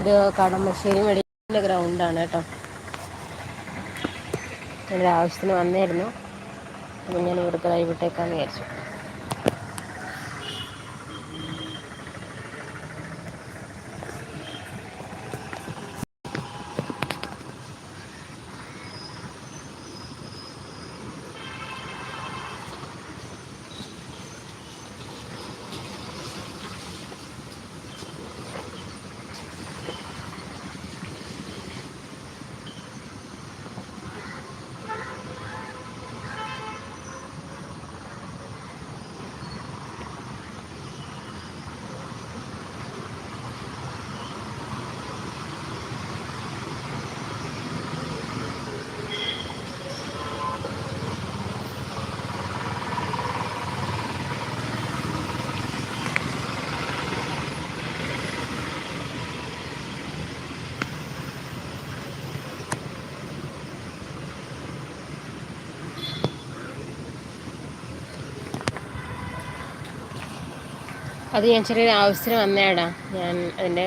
ഇത് കടമശ്ശേരി മെഡിക്കലിന്റെ ഗ്രൗണ്ടാണ് കേട്ടോ. എന്റെ ആവശ്യത്തിന് വന്നായിരുന്നു അപ്പം ഞാൻ ഇവിടുത്തെ കൈവിട്ടേക്കാന്ന് വിചാരിച്ചു. അത് ഞാൻ ചെറിയൊരു ആവശ്യത്തിന് വന്നേടാ. ഞാൻ അതിന്റെ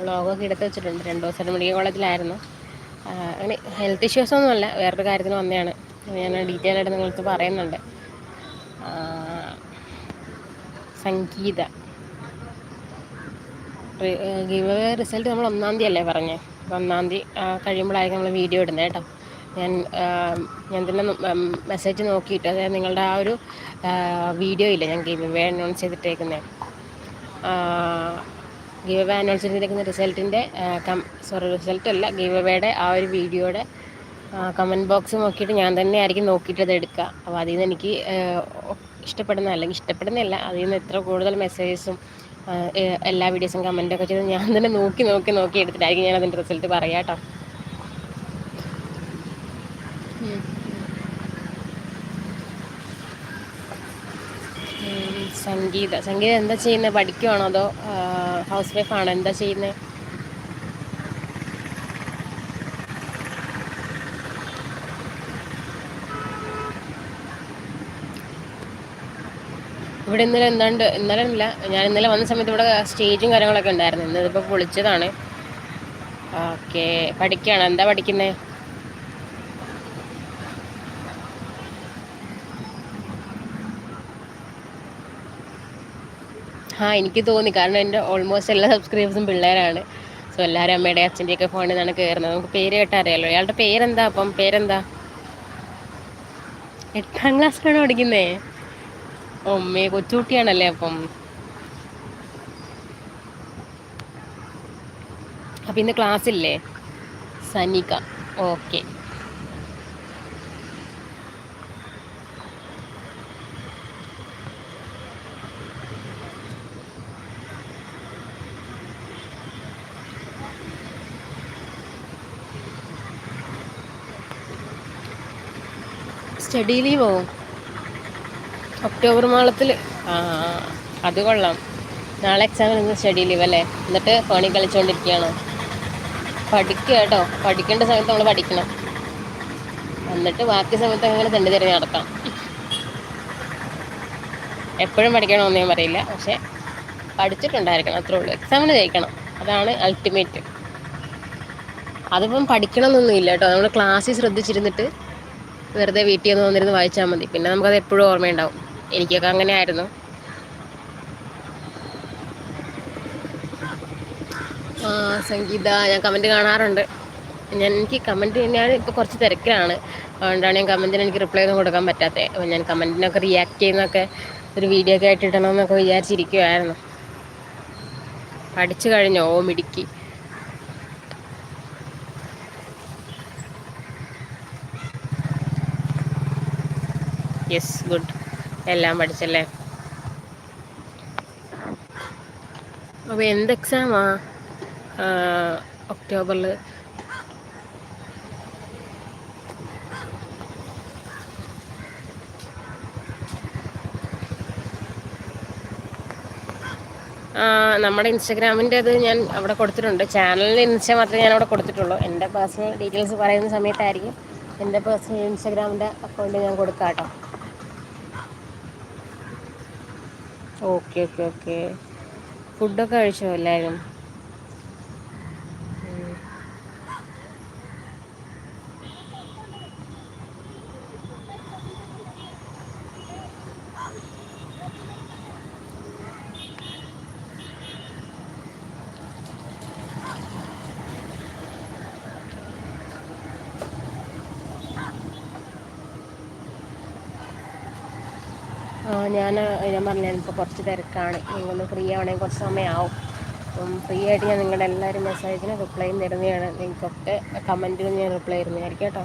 വ്ളോഗൊക്കെ എടുത്ത് വെച്ചിട്ടുണ്ട്. രണ്ട് ദിവസം മെഡിക്കൽ കോളേജിലായിരുന്നു. അങ്ങനെ ഹെൽത്ത് ഇഷ്യൂസൊന്നുമല്ല വേറൊരു കാര്യത്തിന് വന്നതാണ്. ഞാൻ ഡീറ്റെയിൽ ആയിട്ട് നിങ്ങൾക്ക് പറയുന്നുണ്ട്. സംഗീത. ഗിവ് റിസൾട്ട് നമ്മൾ ഒന്നാം തീയതി അല്ലേ പറഞ്ഞേ ഒന്നാം തീയതി കഴിയുമ്പോഴായിരിക്കും നമ്മൾ വീഡിയോ ഇടുന്നത് കേട്ടോ. ഞാൻ ഞാൻ തന്നെ മെസ്സേജ് നോക്കിയിട്ട് അതായത് നിങ്ങളുടെ ആ ഒരു വീഡിയോ ഇല്ല? ഞാൻ ഗിവ് വേ അനൗൺസ് ചെയ്തിട്ടേക്കുന്നത് ഗീവ് അവേ അനൗൺസ് ചെയ്തിരിക്കുന്ന റിസൾട്ടിന്റെ കം സോറി റിസൾട്ടല്ല ഗീവ് അവേയുടെ ആ ഒരു വീഡിയോയുടെ കമന്റ് ബോക്സ് നോക്കിയിട്ട് ഞാൻ തന്നെ ആയിരിക്കും നോക്കിയിട്ട് അത് എടുക്കുക. അപ്പോൾ അതിൽ നിന്ന് എനിക്ക് ഇഷ്ടപ്പെടുന്ന അല്ലെങ്കിൽ ഇഷ്ടപ്പെടുന്നില്ല അതിൽ നിന്ന് എത്ര കൂടുതൽ മെസ്സേജസും എല്ലാ വീഡിയോസും കമന്റൊക്കെ ചെയ്ത് ഞാൻ തന്നെ നോക്കി നോക്കി നോക്കി എടുത്തിട്ടായിരിക്കും ഞാൻ അതിന്റെ റിസൾട്ട് പറയാം കേട്ടോ. സംഗീത. സംഗീത എന്താ ചെയ്യുന്നത് പഠിക്കുവാണോ അതോ ഹൗസ് വൈഫാണോ എന്താ ചെയ്യുന്നത് ഇവിടെ ഇന്നലെ എന്താണ്ട് ഇന്നലെ ഇല്ല ഞാൻ ഇന്നലെ വന്ന സമയത്ത് ഇവിടെ സ്റ്റേജും കാര്യങ്ങളൊക്കെ ഉണ്ടായിരുന്നു. ഇന്നിപ്പോൾ പൊളിച്ചതാണ്. ഓക്കെ പഠിക്കുകയാണ് എന്താ പഠിക്കുന്നത് ആ എനിക്ക് തോന്നി. കാരണം എന്റെ ഓൾമോസ്റ്റ് എല്ലാ സബ്സ്ക്രൈബേഴ്സും പിള്ളേരാണ്. സോ എല്ലാവരും അമ്മയുടെ അച്ഛന്റെയൊക്കെ ഫോണിൽ നിന്നാണ് കയറുന്നത് നമുക്ക് പേര് കേട്ടറിയാലോ അയാളുടെ പേരെന്താ? അപ്പം പേരെന്താ? എട്ടാം ക്ലാസ്സിലാണ് പഠിക്കുന്നേ. ഒമ്മേ കൊച്ചുകുട്ടിയാണല്ലേ അപ്പം. അപ്പം ഇന്ന് ക്ലാസ്സില്ലേ സനിക. ഓക്കെ സ്റ്റഡി ലീവോ ഒക്ടോബർ മാളത്തിൽ ആ അത് കൊള്ളാം. നാളെ എക്സാമിന് ഇന്ന് സ്റ്റഡി ലീവ് അല്ലേ? എന്നിട്ട് ഫോണിൽ കളിച്ചുകൊണ്ടിരിക്കുകയാണ് പഠിക്കുക കേട്ടോ. പഠിക്കേണ്ട സമയത്ത് നമ്മൾ പഠിക്കണം. എന്നിട്ട് ബാക്കി സമയത്ത് അങ്ങനെ തെണ്ടി തിരിഞ്ഞ് നടക്കാം എപ്പോഴും പഠിക്കണമെന്ന് ഞാൻ പറയില്ല. പക്ഷേ പഠിച്ചിട്ടുണ്ടായിരിക്കണം. അത്രേ ഉള്ളൂ. എക്സാമിന് ജയിക്കണം. അതാണ് അൾട്ടിമേറ്റ് അതിപ്പം പഠിക്കണമെന്നൊന്നുമില്ല കേട്ടോ. നമ്മൾ ക്ലാസ്സിൽ ശ്രദ്ധിച്ചിരുന്നിട്ട് വെറുതെ വീട്ടിൽ ഒന്ന് വന്നിരുന്ന് വായിച്ചാൽ മതി. പിന്നെ നമുക്കത് എപ്പോഴും ഓർമ്മയുണ്ടാവും. എനിക്കൊക്കെ അങ്ങനെ ആയിരുന്നു സംഗീത ഞാൻ കമന്റ് കാണാറുണ്ട്. ഞാൻ എനിക്ക് കമന്റ് ഞാൻ ഇപ്പോൾ കുറച്ച് തിരക്കിലാണ്. അതുകൊണ്ടാണ് ഞാൻ കമന്റിന് എനിക്ക് റിപ്ലൈ ഒന്നും കൊടുക്കാൻ പറ്റാത്തത് അപ്പോൾ ഞാൻ കമന്റിനൊക്കെ റിയാക്ട് ചെയ്യുന്നൊക്കെ ഒരു വീഡിയോ ഒക്കെ ആയിട്ട് ഇടണമെന്നൊക്കെ വിചാരിച്ചിരിക്കുമായിരുന്നു പഠിച്ചു കഴിഞ്ഞോ? ഓ മിടുക്കി. യെസ് ഗുഡ് എല്ലാം പഠിച്ചല്ലേ? അപ്പോൾ എന്ത് എക്സാമാ ഒക്ടോബറിൽ നമ്മുടെ ഇൻസ്റ്റഗ്രാമിന്റെ അത് ഞാൻ അവിടെ കൊടുത്തിട്ടുണ്ട്. ചാനലിന്റെ ഇൻസ്റ്റാ മാത്രമേ ഞാൻ അവിടെ കൊടുത്തിട്ടുള്ളൂ. എന്റെ പേഴ്സണൽ ഡീറ്റെയിൽസ് പറയുന്ന സമയത്തായിരിക്കും എന്റെ പേഴ്സണൽ ഇൻസ്റ്റഗ്രാമിന്റെ അക്കൗണ്ട് ഞാൻ കൊടുക്കാം കേട്ടോ ഓക്കെ ഓക്കെ ഓക്കെ. ഫുഡൊക്കെ കഴിച്ചോ എല്ലാവരും? ഞാൻ ഞാൻ പറഞ്ഞു ഇപ്പോൾ കുറച്ച് തിരക്കാണ്. നിങ്ങളൊന്ന് ഫ്രീ ആവണേ കുറച്ച് സമയമാവും ഫ്രീ ആയിട്ട് ഞാൻ നിങ്ങളുടെ എല്ലാവരും മെസ്സേജിന് റിപ്ലൈ തരുന്നതാണ്. നിങ്ങൾക്കൊക്കെ കമന്റിന് ഞാൻ റിപ്ലൈ തരുന്നതായിരിക്കും കേട്ടോ.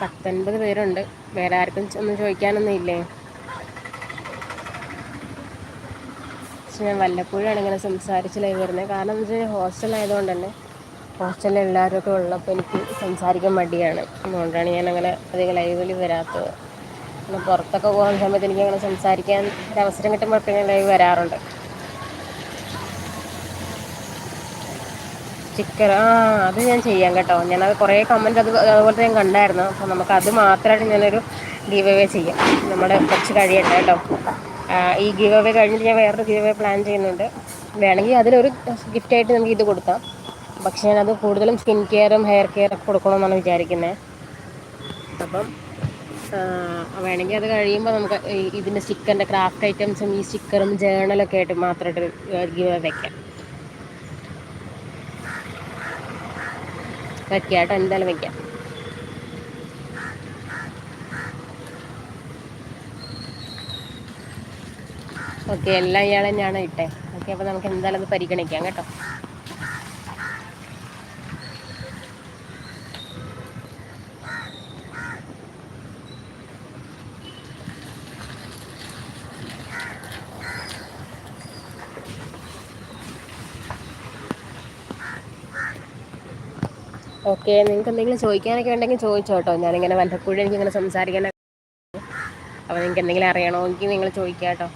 പത്തൊൻപത് പേരുണ്ട്. വേറെ ആർക്കും ഒന്നും ചോദിക്കാനൊന്നും ഇല്ലേ? പക്ഷെ ഞാൻ വല്ലപ്പോഴാണ് ഇങ്ങനെ സംസാരിച്ച് ലൈവ് വരുന്നത്. കാരണം എന്ന് വെച്ചാൽ ഹോസ്റ്റലായതുകൊണ്ട് തന്നെ ഹോസ്റ്റലിൽ എല്ലാവരും ഒക്കെ ഉള്ളപ്പോൾ എനിക്ക് സംസാരിക്കാൻ മടിയാണ്. അതുകൊണ്ടാണ് ഞാൻ അങ്ങനെ അധികം ലൈവിൽ വരാത്തത്. പിന്നെ പുറത്തൊക്കെ പോകുന്ന സമയത്ത് എനിക്ക് അങ്ങനെ സംസാരിക്കാൻ അവസരം കിട്ടുമ്പോഴൊക്കെ ഞാൻ ലൈവ് വരാറുണ്ട്. ചിക്കൻ ആ അത് ഞാൻ ചെയ്യാം കേട്ടോ. ഞാനത് കുറേ കമന്റ് അത് അതുപോലെ ഞാൻ കണ്ടായിരുന്നു. അപ്പോൾ നമുക്ക് അത് മാത്രമായിട്ട് ഞാനൊരു അവേ ചെയ്യാം. നമ്മുടെ കുറച്ച് കഴിയട്ടെ കേട്ടോ. ഈ ഗീവ് അവേ കഴിഞ്ഞിട്ട് ഞാൻ വേറൊരു ഗീവ് അവേ പ്ലാൻ ചെയ്യുന്നുണ്ട്. വേണമെങ്കിൽ അതിലൊരു ഗിഫ്റ്റായിട്ട് നമുക്ക് ഇത് കൊടുക്കാം. പക്ഷേ ഞാനത് കൂടുതലും സ്കിൻ കെയറും ഹെയർ കെയറൊക്കെ കൊടുക്കണമെന്നാണ് വിചാരിക്കുന്നത് അപ്പം വേണമെങ്കിൽ അത് കഴിയുമ്പോൾ നമുക്ക് ഇതിന്റെ സ്റ്റിക്കറിന്റെ ക്രാഫ്റ്റ് ഐറ്റംസും ഈ സ്റ്റിക്കറും ജേണലൊക്കെ ആയിട്ട് മാത്രമായിട്ട് ഗീവ് വെക്കാം. വയ്ക്കാം കേട്ടോ എന്തായാലും വെക്കാം. ഓക്കെ എല്ലാം ഇയാൾ തന്നെയാണ് ഇട്ടെ. ഓക്കെ അപ്പോൾ നമുക്ക് എന്തായാലും അത് പരിഗണിക്കാം കേട്ടോ. ഓക്കെ നിങ്ങൾക്ക് എന്തെങ്കിലും ചോദിക്കാനൊക്കെ ഉണ്ടെങ്കിൽ ചോദിച്ചോ കേട്ടോ. ഞാനിങ്ങനെ വല്ലപ്പോഴും എനിക്കിങ്ങനെ സംസാരിക്കാനൊക്കെ അപ്പോൾ നിങ്ങൾക്ക് എന്തെങ്കിലും അറിയണമെങ്കിൽ നിങ്ങൾ ചോദിക്കാം കേട്ടോ.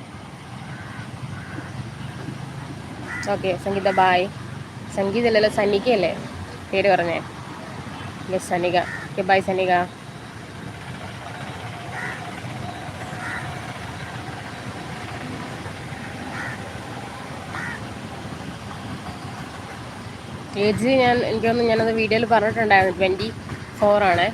ഓക്കെ സംഗീത ബായ് സംഗീത അല്ലല്ലോ സനികയല്ലേ? പേര് പറഞ്ഞേ. Yes Sanika. Okay bye Sanika. Age ഞാൻ എനിക്കൊന്ന് ഞാനത് വീഡിയോയിൽ പറഞ്ഞിട്ടുണ്ടായിരുന്നു ട്വന്റി ഫോറാണ്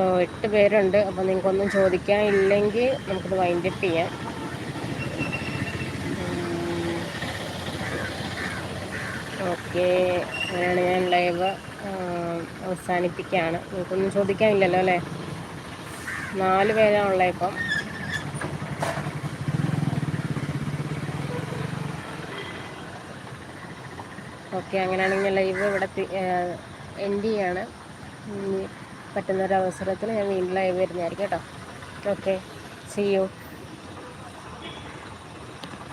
സോ എട്ട് പേരുണ്ട്. അപ്പോൾ നിങ്ങൾക്കൊന്നും ചോദിക്കാൻ ഇല്ലെങ്കിൽ നമുക്കിത് വൈൻഡപ്പ് ചെയ്യാം. ഓക്കെ. അങ്ങനെയാണ് ഞാൻ ലൈവ് അവസാനിപ്പിക്കുകയാണ് നിങ്ങൾക്കൊന്നും ചോദിക്കാനില്ലല്ലോ അല്ലേ? നാല് പേരാണുള്ളത് ഇപ്പം. ഓക്കെ അങ്ങനെയാണെങ്കിൽ ലൈവ് ഇവിടെ എൻഡ് ചെയ്യാണ്. പറ്റുന്നൊരവസരത്തിൽ ഞാൻ വീണ്ടും ലൈവ് വരുന്നതായിരിക്കും കേട്ടോ. Okay C U